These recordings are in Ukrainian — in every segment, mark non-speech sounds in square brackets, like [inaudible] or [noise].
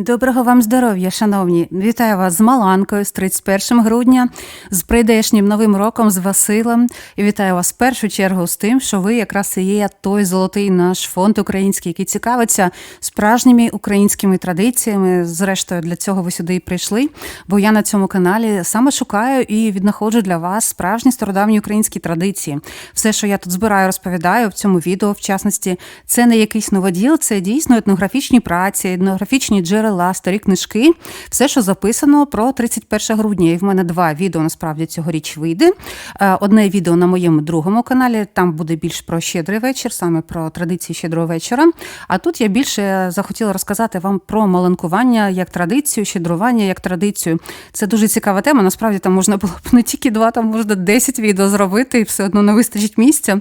Доброго вам здоров'я, шановні! Вітаю вас з Маланкою з 31 грудня, з прийдешнім новим роком, з Василем. І вітаю вас в першу чергу з тим, що ви якраз і є той золотий наш фонд український, який цікавиться справжніми українськими традиціями. Зрештою, для цього ви сюди і прийшли. Бо я на цьому каналі саме шукаю і віднаходжу для вас справжні стародавні українські традиції. Все, що я тут збираю, розповідаю в цьому відео, в частності, це не якийсь новоділ, це дійсно етнографічні праці, етнографічні джерела, старі книжки, все, що записано про 31 грудня. І в мене два відео насправді цьогоріч вийде. Е, Одне відео на моєму другому каналі, там буде більш про щедрий вечір, саме про традиції щедрого вечора. А тут я більше захотіла розказати вам про маланкування як традицію, щедрування як традицію. Це дуже цікава тема. Насправді там можна було б не тільки два, там можна 10 відео зробити, і все одно не вистачить місця.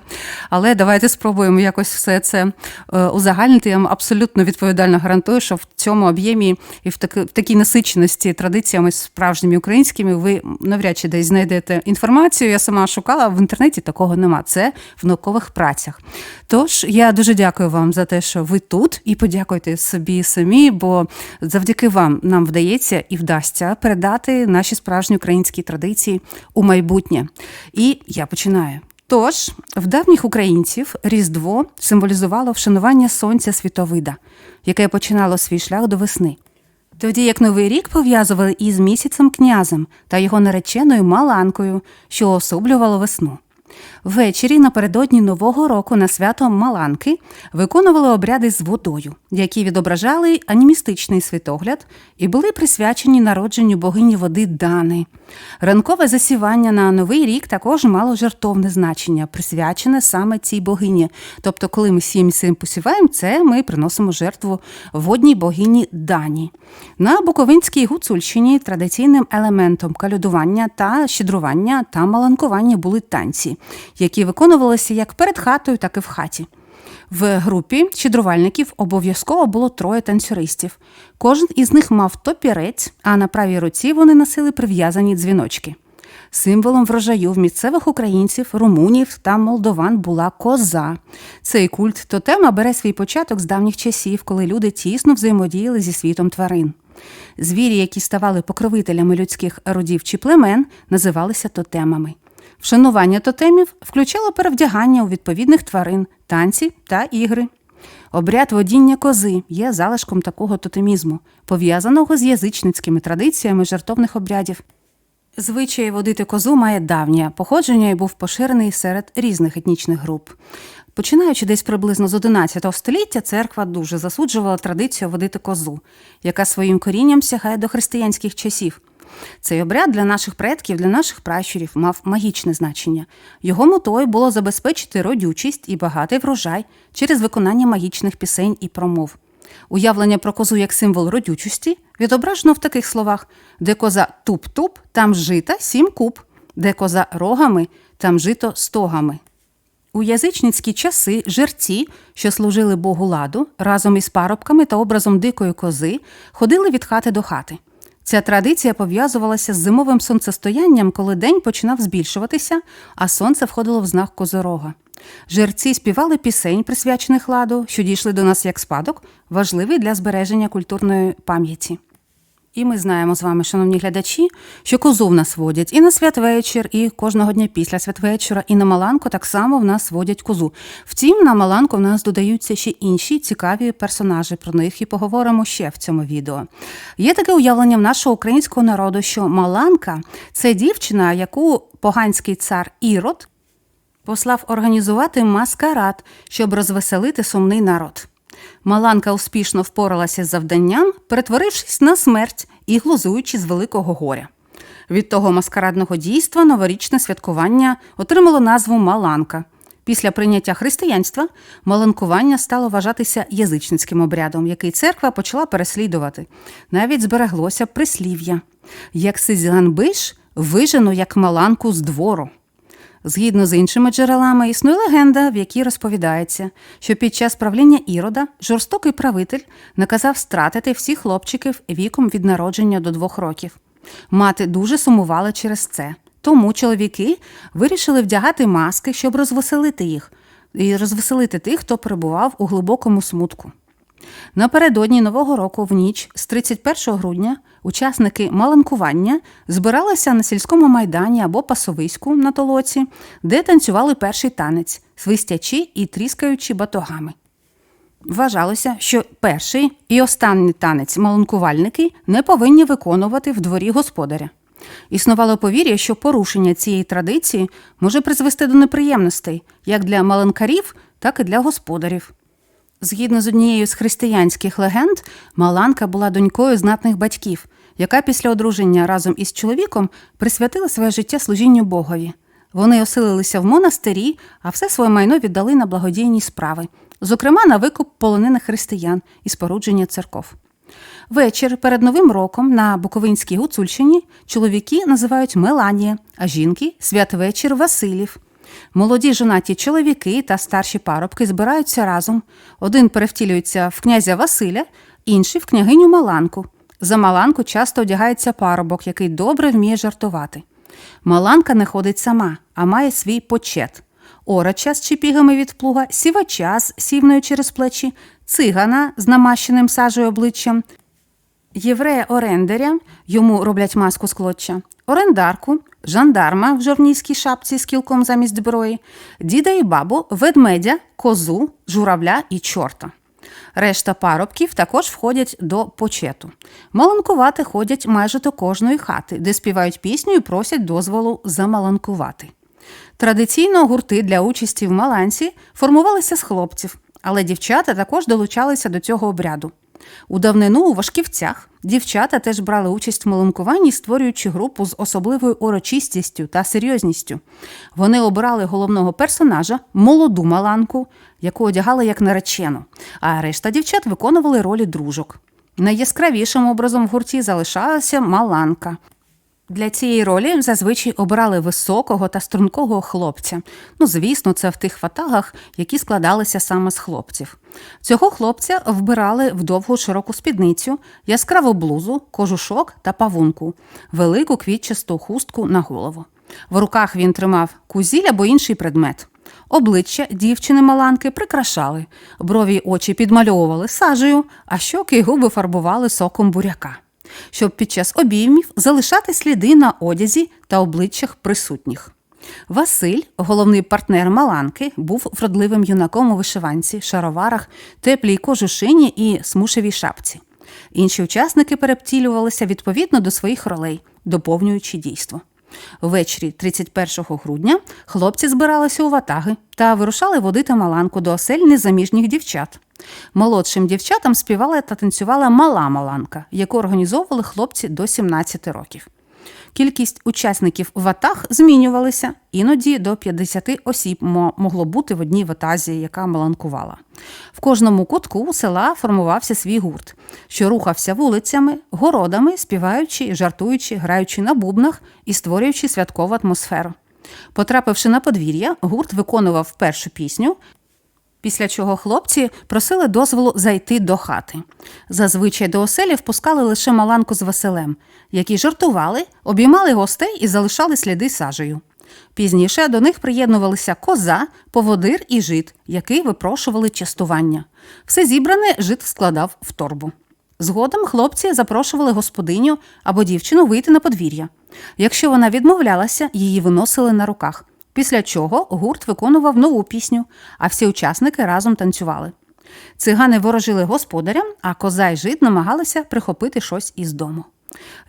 Але давайте спробуємо якось все це е, узагальнити. Я вам абсолютно відповідально гарантую, що в цьому об'ємі і в, таки, в такій насиченості традиціями справжніми українськими ви навряд чи десь знайдете інформацію. Я сама шукала в інтернеті такого нема. Це в наукових працях. Тож я дуже дякую вам за те, що ви тут, і подякуйте собі самі, бо завдяки вам нам вдається і вдасться передати наші справжні українські традиції у майбутнє. І я починаю. Тож, в давніх українців Різдво символізувало вшанування сонця світовида, яке починало свій шлях до весни. Тоді як Новий рік пов'язували із місяцем князем та його нареченою Маланкою, що особлювало весну. Ввечері напередодні Нового року на свято Маланки виконували обряди з водою, які відображали анімістичний світогляд і були присвячені народженню богині води Дани. Ранкове засівання на Новий рік також мало жертовне значення, присвячене саме цій богині. Тобто, коли ми сім сім посіваємо, це ми приносимо жертву водній богині Дані. На Буковинській Гуцульщині традиційним елементом калюдування та щедрування та маланкування були танці, які виконувалися як перед хатою, так і в хаті. В групі щедрувальників обов'язково було троє танцюристів. Кожен із них мав топірець, а на правій руці вони носили прив'язані дзвіночки. Символом врожаю в місцевих українців, румунів та молдован була коза. Цей культ тотема бере свій початок з давніх часів, коли люди тісно взаємодіяли зі світом тварин. Звірі, які ставали покровителями людських родів чи племен, називалися тотемами. Вшанування тотемів включало перевдягання у відповідних тварин, танці та ігри. Обряд водіння кози є залишком такого тотемізму, пов'язаного з язичницькими традиціями жартовних обрядів. Звичай водити козу має давнє походження і був поширений серед різних етнічних груп. Починаючи десь приблизно з 11 століття, церква дуже засуджувала традицію водити козу, яка своїм корінням сягає до християнських часів. Цей обряд для наших предків, для наших пращурів мав магічне значення. Його метою було забезпечити родючість і багатий врожай через виконання магічних пісень і промов. Уявлення про козу як символ родючості відображено в таких словах: де коза туп-туп, там жита сім куб, де коза рогами, там жито стогами. У язичницькі часи жерці, що служили Богу ладу, разом із парубками та образом дикої кози, ходили від хати до хати. Ця традиція пов'язувалася з зимовим сонцестоянням, коли день починав збільшуватися, а сонце входило в знак козорога. Жерці співали пісень, присвячених ладу, що дійшли до нас як спадок, важливий для збереження культурної пам'яті. І ми знаємо з вами, шановні глядачі, що козу в нас водять і на святвечір, і кожного дня після святвечора, і на Маланку так само в нас водять козу. Втім, на Маланку в нас додаються ще інші цікаві персонажі. Про них і поговоримо ще в цьому відео. Є таке уявлення в нашого українського народу, що Маланка це дівчина, яку поганський цар Ірод послав організувати маскарад, щоб розвеселити сумний народ. Маланка успішно впоралася з завданням, перетворившись на смерть і глузуючи з великого горя. Від того маскарадного дійства новорічне святкування отримало назву Маланка. Після прийняття християнства маланкування стало вважатися язичницьким обрядом, який церква почала переслідувати. Навіть збереглося прислів'я як сизянбиш вижену як маланку з двору. Згідно з іншими джерелами, існує легенда, в якій розповідається, що під час правління Ірода жорстокий правитель наказав стратити всіх хлопчиків віком від народження до двох років. Мати дуже сумувала через це. Тому чоловіки вирішили вдягати маски, щоб розвеселити їх і розвеселити тих, хто перебував у глибокому смутку. Напередодні Нового року в ніч з 31 грудня учасники маланкування збиралися на сільському майдані або пасовиську на толоці, де танцювали перший танець, свистячи і тріскаючи батогами. Вважалося, що перший і останній танець маланкувальники не повинні виконувати в дворі господаря. Існувало повір'я, що порушення цієї традиції може призвести до неприємностей як для маланкарів, так і для господарів. Згідно з однією з християнських легенд, Маланка була донькою знатних батьків, яка після одруження разом із чоловіком присвятила своє життя служінню Богові. Вони оселилися в монастирі, а все своє майно віддали на благодійні справи, зокрема на викуп полонених християн і спорудження церков. Вечір перед Новим роком на Буковинській Гуцульщині чоловіки називають Меланія, а жінки святвечір Василів. Молоді жонаті чоловіки та старші парубки збираються разом. Один перевтілюється в князя Василя, інший в княгиню Маланку. За Маланку часто одягається парубок, який добре вміє жартувати. Маланка не ходить сама, а має свій почет. Орача з чіпігами від плуга, сівача з сівною через плечі, цигана з намащеним сажею обличчям, єврея орендаря, йому роблять маску з клоча, орендарку, жандарма в жорнійській шапці з кілком замість зброї, діда і бабу, ведмедя, козу, журавля і чорта. Решта парубків також входять до почету. Маланкувати ходять майже до кожної хати, де співають пісню і просять дозволу замаланкувати. Традиційно гурти для участі в маланці формувалися з хлопців, але дівчата також долучалися до цього обряду. У давнину у Вашківцях дівчата теж брали участь в маланкуванні, створюючи групу з особливою урочистістю та серйозністю. Вони обирали головного персонажа, молоду маланку, яку одягали як наречену, а решта дівчат виконували ролі дружок. Найяскравішим образом в гурті залишалася маланка. Для цієї ролі зазвичай обирали високого та стрункого хлопця. Ну, звісно, це в тих ватагах, які складалися саме з хлопців. Цього хлопця вбирали в довгу широку спідницю, яскраву блузу, кожушок та павунку, велику квітчасту хустку на голову. В руках він тримав кузіль або інший предмет. Обличчя дівчини Маланки прикрашали, брові очі підмальовували сажею, а щоки й губи фарбували соком буряка щоб під час обіймів залишати сліди на одязі та обличчях присутніх. Василь, головний партнер Маланки, був вродливим юнаком у вишиванці, шароварах, теплій кожушині і смушевій шапці. Інші учасники перептілювалися відповідно до своїх ролей, доповнюючи дійство. Ввечері 31 грудня хлопці збиралися у ватаги та вирушали водити маланку до осель незаміжніх дівчат. Молодшим дівчатам співала та танцювала мала маланка, яку організовували хлопці до 17 років. Кількість учасників ватаг змінювалася, іноді до 50 осіб могло бути в одній ватазі, яка маланкувала. В кожному кутку села формувався свій гурт, що рухався вулицями, городами, співаючи, жартуючи, граючи на бубнах і створюючи святкову атмосферу. Потрапивши на подвір'я, гурт виконував першу пісню, Після чого хлопці просили дозволу зайти до хати. Зазвичай до оселі впускали лише Маланку з Василем, які жартували, обіймали гостей і залишали сліди сажею. Пізніше до них приєднувалися коза, поводир і жит, які випрошували частування. Все зібране жит складав в торбу. Згодом хлопці запрошували господиню або дівчину вийти на подвір'я. Якщо вона відмовлялася, її виносили на руках. Після чого гурт виконував нову пісню, а всі учасники разом танцювали. Цигани ворожили господарям, а коза й жид намагалися прихопити щось із дому.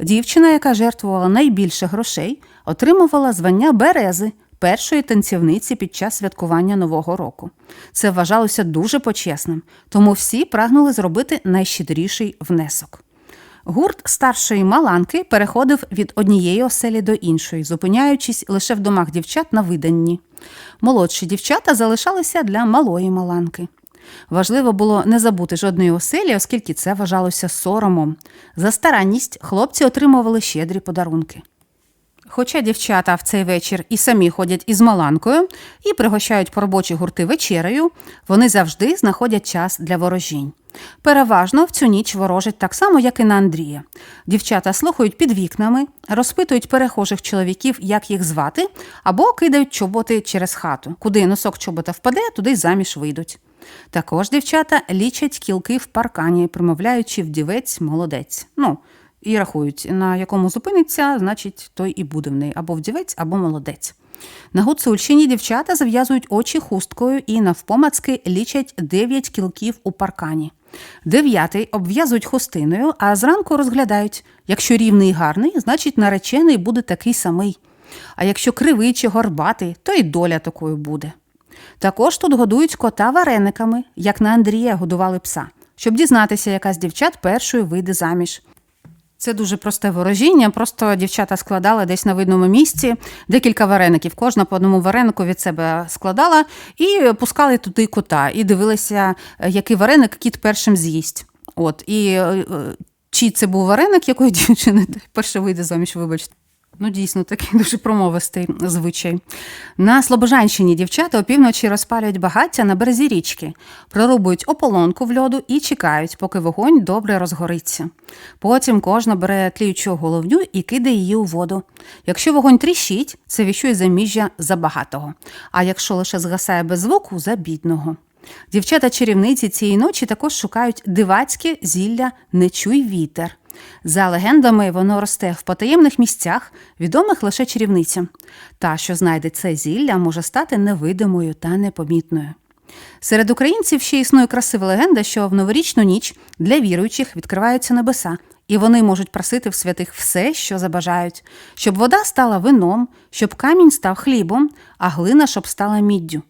Дівчина, яка жертвувала найбільше грошей, отримувала звання Берези, першої танцівниці під час святкування Нового року. Це вважалося дуже почесним, тому всі прагнули зробити найщедріший внесок. Гурт старшої маланки переходив від однієї оселі до іншої, зупиняючись лише в домах дівчат на виданні. Молодші дівчата залишалися для малої маланки. Важливо було не забути жодної оселі, оскільки це вважалося соромом. За старанність хлопці отримували щедрі подарунки. Хоча дівчата в цей вечір і самі ходять із маланкою і пригощають поробочі гурти вечерею, вони завжди знаходять час для ворожінь. Переважно в цю ніч ворожать так само, як і на Андрія. Дівчата слухають під вікнами, розпитують перехожих чоловіків, як їх звати, або кидають чоботи через хату. Куди носок чобота впаде, туди заміж вийдуть. Також дівчата лічать кілки в паркані, промовляючи вдівець молодець. Ну, і рахують, на якому зупиниться, значить, той і буде в неї або вдівець, або молодець. На Гуцульщині дівчата зав'язують очі хусткою і навпомацки лічать 9 кілків у паркані. Дев'ятий обв'язують хустиною, а зранку розглядають: якщо рівний і гарний, значить наречений буде такий самий. А якщо кривий чи горбатий, то й доля такою буде. Також тут годують кота варениками, як на Андрія годували пса, щоб дізнатися, яка з дівчат першою вийде заміж. Це дуже просте ворожіння. Просто дівчата складали десь на видному місці декілька вареників. Кожна по одному варенику від себе складала і пускали туди кота, і дивилися, який вареник кіт першим з'їсть. От і е, е, чи це був вареник якої [laughs] дівчини, перше вийде заміж, вибачте. Ну, дійсно, такий дуже промовистий звичай. На Слобожанщині дівчата опівночі розпалюють багаття на березі річки, прорубують ополонку в льоду і чекають, поки вогонь добре розгориться. Потім кожна бере тліючу головню і кидає її у воду. Якщо вогонь тріщить, це віщує заміжжя за багатого, а якщо лише згасає без звуку за бідного. Дівчата-чарівниці цієї ночі також шукають дивацьке зілля Не чуй вітер. За легендами, воно росте в потаємних місцях, відомих лише чарівницям. Та, що знайде це зілля, може стати невидимою та непомітною. Серед українців ще існує красива легенда, що в новорічну ніч для віруючих відкриваються небеса, і вони можуть просити в святих все, що забажають, щоб вода стала вином, щоб камінь став хлібом, а глина щоб стала міддю.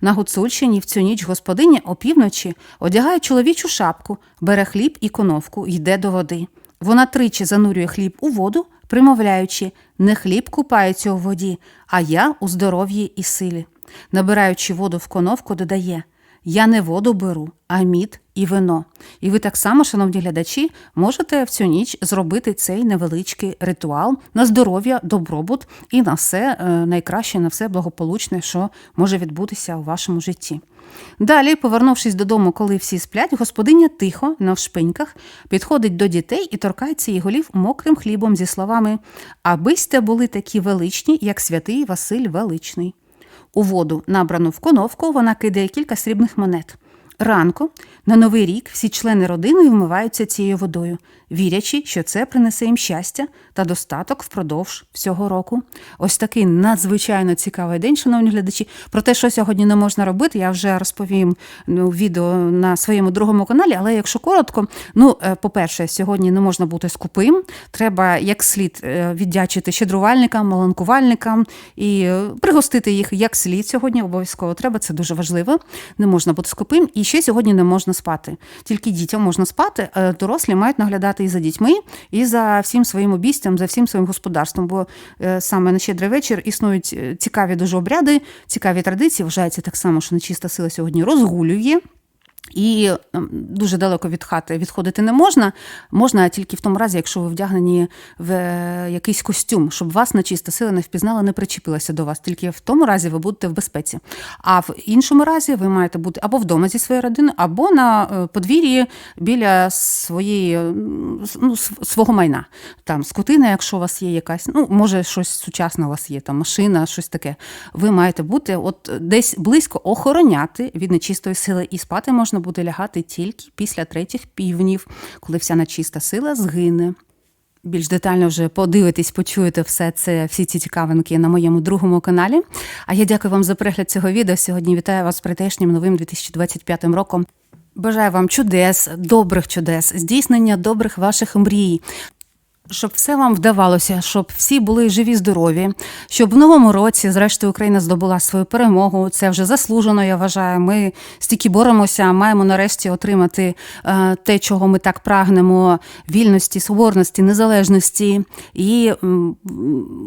На Гуцульщині в цю ніч господиня опівночі одягає чоловічу шапку, бере хліб і коновку, йде до води. Вона тричі занурює хліб у воду, примовляючи не хліб купається у воді, а я у здоров'ї і силі. Набираючи воду в коновку, додає Я не воду беру, а мід і вино. І ви так само, шановні глядачі, можете в цю ніч зробити цей невеличкий ритуал на здоров'я, добробут і на все е, найкраще, на все благополучне, що може відбутися у вашому житті. Далі, повернувшись додому, коли всі сплять, господиня тихо, на вшпиньках, підходить до дітей і торкається її голів мокрим хлібом зі словами Аби сте були такі величні, як святий Василь Величний. У воду, набрану в коновку, вона кидає кілька срібних монет. Ранку на новий рік всі члени родини вмиваються цією водою, вірячи, що це принесе їм щастя та достаток впродовж всього року. Ось такий надзвичайно цікавий день, шановні глядачі. Про те, що сьогодні не можна робити, я вже розповім ну, відео на своєму другому каналі. Але якщо коротко, ну е, по-перше, сьогодні не можна бути скупим. Треба як слід е, віддячити щедрувальникам, маланкувальникам і е, пригостити їх як слід сьогодні. Обов'язково треба. Це дуже важливо. Не можна бути скупим. І ще сьогодні не можна спати. Тільки дітям можна спати, а дорослі мають наглядати і за дітьми, і за всім своїм обістям, за всім своїм господарством. Бо е, саме на щедрий вечір існують е, цікаві дуже обряди, цікаві традиції. Вважається так само, що нечиста сила сьогодні розгулює. І ем, дуже далеко від хати відходити не можна. Можна тільки в тому разі, якщо ви вдягнені в е, якийсь костюм, щоб вас нечиста сила не впізнала, не причепилася до вас. Тільки в тому разі ви будете в безпеці. А в іншому разі ви маєте бути або вдома зі своєю родиною, або на е, подвір'ї біля своєї ну, свого майна. Там скотина, якщо у вас є якась, ну може щось сучасне у вас є, там машина, щось таке. Ви маєте бути от десь близько охороняти від нечистої сили і спати можна буде лягати тільки після третіх півнів, коли вся нечиста сила згине. Більш детально вже подивитись, почуєте все це, всі ці цікавинки на моєму другому каналі. А я дякую вам за перегляд цього відео. Сьогодні вітаю вас з прийдешнім новим 2025 роком. Бажаю вам чудес, добрих чудес, здійснення добрих ваших мрій. Щоб все вам вдавалося, щоб всі були живі, здорові, щоб в новому році, зрештою, Україна здобула свою перемогу. Це вже заслужено. Я вважаю. Ми стільки боремося, маємо нарешті отримати е, те, чого ми так прагнемо: вільності, соборності, незалежності і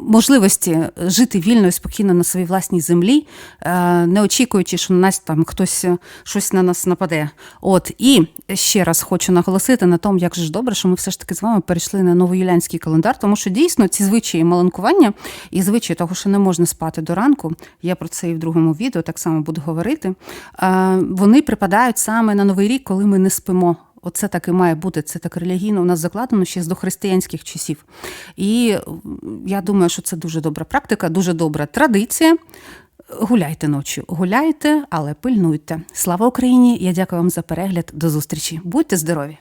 можливості жити вільно і спокійно на своїй власній землі, е, не очікуючи, що на нас там хтось щось на нас нападе. От і ще раз хочу наголосити на тому, як же добре, що ми все ж таки з вами перейшли на нову юліанський календар, тому що дійсно ці звичаї маланкування і звичаї того, що не можна спати до ранку, я про це і в другому відео так само буду говорити. Вони припадають саме на новий рік, коли ми не спимо. Оце так і має бути, це так релігійно у нас закладено ще з дохристиянських часів. І я думаю, що це дуже добра практика, дуже добра традиція. гуляйте ночі, гуляйте, але пильнуйте. Слава Україні! Я дякую вам за перегляд. До зустрічі. Будьте здорові!